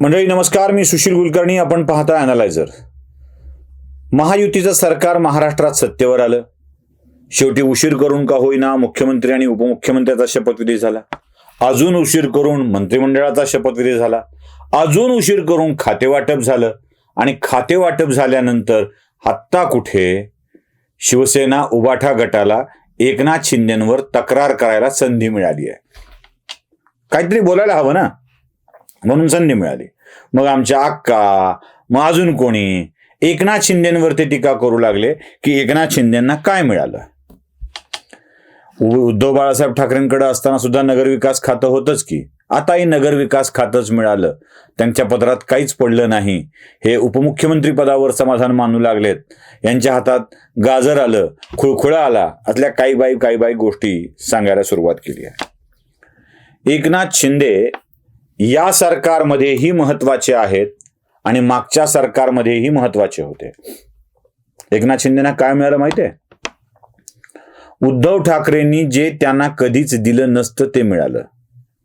मंडळी नमस्कार. मी सुशील कुलकर्णी. आपण पाहता अनालायझर महायुतीचं सरकार महाराष्ट्रात सत्तेवर आलं. शेवटी उशीर करून का होईना मुख्यमंत्री आणि उपमुख्यमंत्र्याचा शपथविधी झाला. अजून उशीर करून मंत्रिमंडळाचा शपथविधी झाला. अजून उशीर करून खातेवाटप झालं. आणि खातेवाटप झाल्यानंतर आत्ता कुठे शिवसेना उबाठा गटाला एकनाथ शिंदेंवर तक्रार करायला संधी मिळाली आहे. काहीतरी बोलायला हवं ना? म्हणून संधी मिळाली. मग आमच्या अक्का मग अजून कोणी? एकनाथ शिंदेवरती टीका करू लागले की एकनाथ शिंदेना काय मिळालं? उद्धव बाळासाहेब ठाकरेंकडे असताना सुद्धा नगरविकास खातं होतंच की. आताही नगरविकास खातंच मिळालं. त्यांच्या पत्रात काहीच पडलं नाही. हे उपमुख्यमंत्री पदावर समाधान मानू लागलेत. यांच्या हातात गाजर आलं खुळखुळा आला असल्या काही बाई काही बाई गोष्टी सांगायला सुरुवात केली आहे. एकनाथ शिंदे या सरकारमध्येही महत्त्वाचे आहेत आणि मागच्या सरकारमध्येही महत्त्वाचे होते. एकनाथ शिंदेना काय मिळालं माहितीये? उद्धव ठाकरेंनी जे त्यांना कधीच दिलं नसतं ते मिळालं.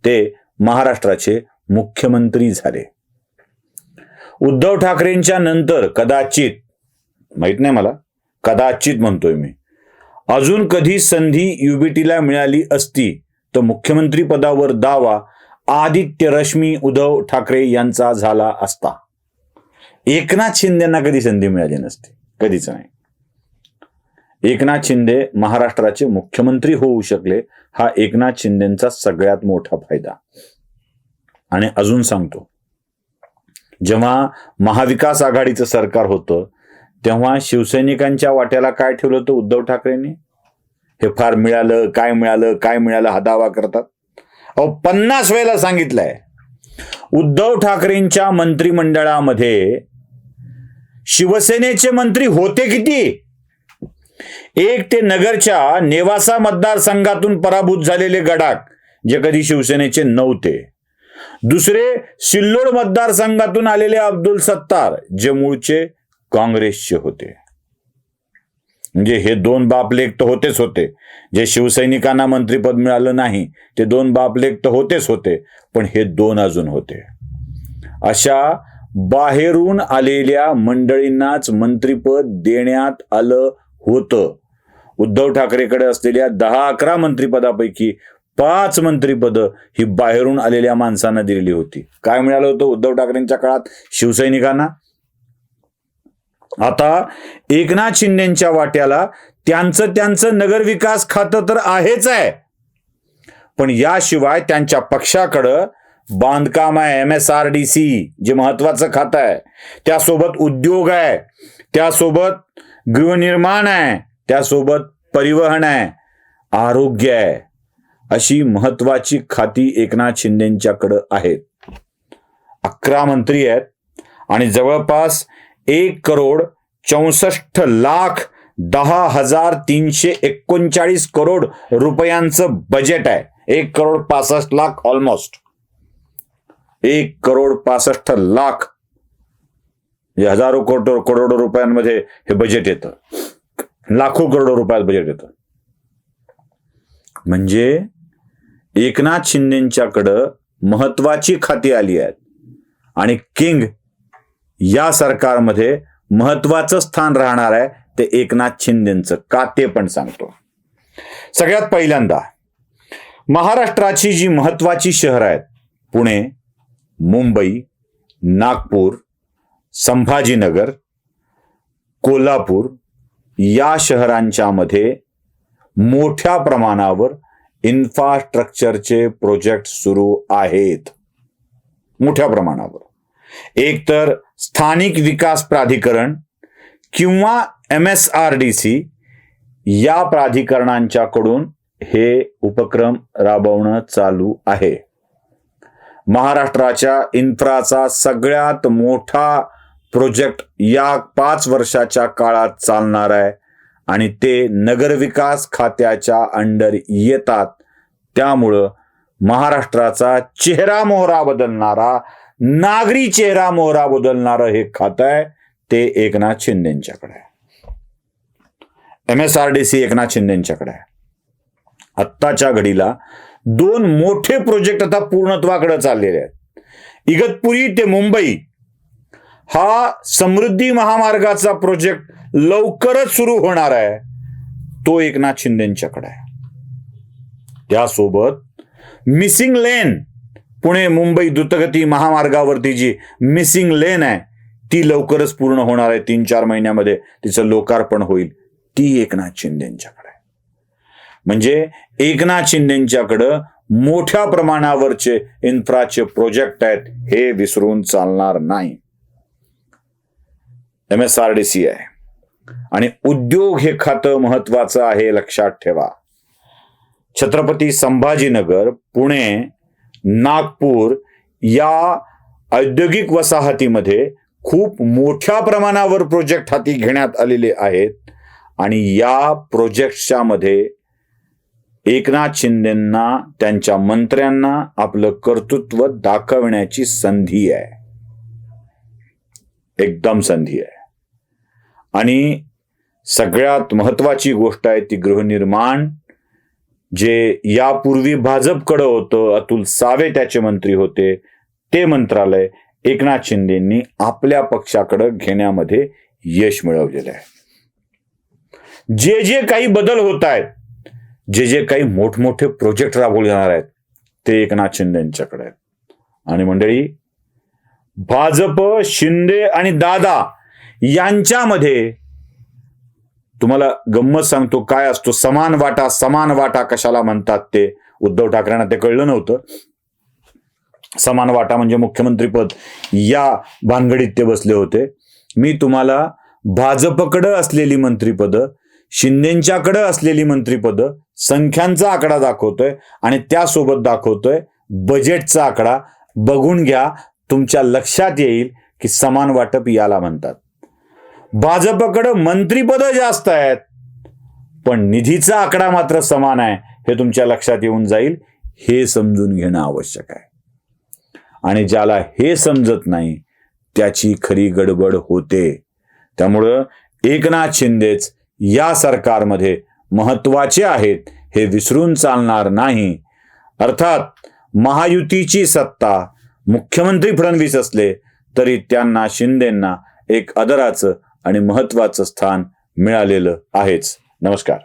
ते महाराष्ट्राचे मुख्यमंत्री झाले. उद्धव ठाकरेंच्या नंतर कदाचित माहीत नाही मला कदाचित म्हणतोय मी अजून कधी संधी युबीटीला मिळाली असती तर मुख्यमंत्री पदावर दावा आदित्य रश्मी उद्धव ठाकरे यांचा झाला असता एकनाथ शिंदेना कधी संधी मिळाली नसती. कधीच नाही. एकनाथ शिंदे महाराष्ट्राचे मुख्यमंत्री होऊ शकले हा एकनाथ शिंदेचा सगळ्यात मोठा फायदा. आणि अजून सांगतो. जेव्हा महाविकास आघाडीचं सरकार होतं तेव्हा शिवसैनिकांच्या वाट्याला काय ठेवलं होतं उद्धव ठाकरेंनी? हे फार मिळालं काय मिळालं काय मिळालं हा दावा करतात. अहो पन्नास वेळेला सांगितलंय. उद्धव ठाकरेंच्या मंत्रिमंडळामध्ये शिवसेनेचे मंत्री होते किती? एक ते नगरच्या नेवासा मतदारसंघातून पराभूत झालेले गडाख जे कधी शिवसेनेचे नव्हते. दुसरे सिल्लोड मतदारसंघातून आलेले अब्दुल सत्तार जे मूळचे काँग्रेसचे होते. म्हणजे हे दोन बापलेख तर होतेच होते. जे शिवसैनिकांना मंत्रिपद मिळालं नाही ते दोन बापलेख तर होतेच होते पण हे दोन अजून होते. अशा बाहेरून आलेल्या मंडळींनाच मंत्रिपद देण्यात आलं होतं. उद्धव ठाकरेकडे असलेल्या दहा अकरा मंत्रिपदापैकी पाच मंत्रिपद ही बाहेरून आलेल्या माणसांना दिलेली होती. काय मिळालं होतं उद्धव ठाकरेंच्या काळात? शिवसैनिकांना? आता एकनाथ शिंदेच्या वाट्याला त्यांचं त्यांचं नगरविकास खातं तर आहेच आहे. पण याशिवाय त्यांच्या पक्षाकडं बांधकाम आहे M S R D C जे महत्वाचं खातं आहे. त्यासोबत उद्योग आहे त्यासोबत गृहनिर्माण आहे त्यासोबत परिवहन आहे आरोग्य आहे. अशी महत्वाची खाती एकनाथ शिंदेच्याकडं आहेत. अकरा मंत्री आहेत आणि जवळपास एक करोड चौसष्ट लाख दहा हजार तीनशे एकोणचाळीस करोड रुपयांचं बजेट आहे. एक करोड पासष्ट लाख ऑलमोस्ट एक करोड पासष्ट लाख. हजारो करोड करोड रुपयांमध्ये हे बजेट येतं. लाखो करोड रुपयात बजेट येतं. म्हणजे एकनाथ शिंदेच्याकडं महत्वाची खाती आली आहेत. आणि किंग या सरकारमध्ये महत्वाचं स्थान राहणार आहे ते एकनाथ शिंदेचं. का ते पण सांगतो. सगळ्यात पहिल्यांदा महाराष्ट्राची जी महत्वाची शहरं आहेत पुणे मुंबई नागपूर संभाजीनगर कोल्हापूर या शहरांच्या मध्ये मोठ्या प्रमाणावर इन्फ्रास्ट्रक्चरचे प्रोजेक्ट सुरू आहेत. मोठ्या प्रमाणावर. एक तर स्थानिक विकास प्राधिकरण किंवा M S R D C या प्राधिकरणांच्याकडून हे उपक्रम राबवणं चालू आहे. महाराष्ट्राच्या इन्फ्राचा सगळ्यात मोठा प्रोजेक्ट या पाच वर्षाच्या काळात चालणार आहे आणि ते नगरविकास खात्याच्या अंडर येतात. त्यामुळं महाराष्ट्राचा चेहरा मोहरा बदलणारा नागरी चेहरा मोहरा बदलणारं हे खातं आहे. ते एकनाथ शिंदेच्याकडे आहे. M S R D C Eknath शिंदेच्याकडे आहे. आत्ताच्या घडीला दोन मोठे प्रोजेक्ट आता पूर्णत्वाकडे चाललेले आहेत. इगतपुरी ते मुंबई हा समृद्धी महामार्गाचा प्रोजेक्ट लवकरच सुरू होणार आहे. तो एकनाथ शिंदेच्याकडे आहे. त्यासोबत मिसिंग लेन पुणे मुंबई द्रुतगती महामार्गावरती जी मिसिंग लेन आहे ती लवकरच पूर्ण होणार आहे तीन चार महिन्यामध्ये. तिचं लोकार्पण होईल. ती एकनाथ शिंदेच्याकडे म्हणजे एकनाथ शिंदेच्याकडं मोठ्या प्रमाणावरचे इन्फ्राचे प्रोजेक्ट आहेत हे विसरून चालणार नाही. M S R D C आहे. आणि उद्योग हे खातं महत्वाचं आहे लक्षात ठेवा. छत्रपती संभाजीनगर पुणे नागपूर या औद्योगिक वसाहतीमध्ये खूप मोठ्या प्रमाणावर प्रोजेक्ट हाती घेण्यात आलेले आहेत. आणि या प्रोजेक्टच्या मध्ये एकनाथ शिंदेंना त्यांच्या मंत्र्यांना आपलं कर्तृत्व दाखवण्याची संधी आहे. एकदम संधी आहे. आणि सगळ्यात महत्वाची गोष्ट आहे ती गृहनिर्माण. जे यापूर्वी भाजपकडं होतं अतुल सावे त्याचे मंत्री होते ते मंत्रालय एकनाथ शिंदेंनी आपल्या पक्षाकडे घेण्यामध्ये यश मिळवलेलं आहे. जे जे काही बदल होत आहेत जे जे काही मोठमोठे प्रोजेक्ट राबवले जाणार आहेत ते एकनाथ शिंदेच्याकडे आहेत. आणि मंडळी भाजप शिंदे आणि दादा यांच्यामध्ये तुम्हाला गंमत सांगतो काय असतो? समान वाटा समान वाटा कशाला म्हणतात ते? उद्धव ठाकरेंना ते कळलं नव्हतं. समान वाटा म्हणजे मुख्यमंत्रीपद या भानगडीत ते बसले होते. मी तुम्हाला भाजपकडं असलेली मंत्रीपदं शिंदेच्याकडं असलेली मंत्रीपदं संख्यांचा आकडा दाखवतोय आणि त्यासोबत दाखवतोय बजेटचा आकडा. बघून घ्या तुमच्या लक्षात येईल की समान वाटप याला म्हणतात. भाजपकडं मंत्रीपदं जास्त आहेत. पण निधीचा आकडा मात्र समान आहे. हे तुमच्या लक्षात येऊन जाईल. हे समजून घेणं आवश्यक आहे. आणि ज्याला हे समजत नाही त्याची खरी गडबड होते. त्यामुळं एकनाथ शिंदेच या सरकारमध्ये महत्त्वाचे आहेत हे विसरून चालणार नाही. अर्थात महायुतीची सत्ता मुख्यमंत्री फडणवीस असले तरी त्यांना शिंदेंना एक आदराचं आणि महत्वाचं स्थान मिळालेलं आहेच. नमस्कार.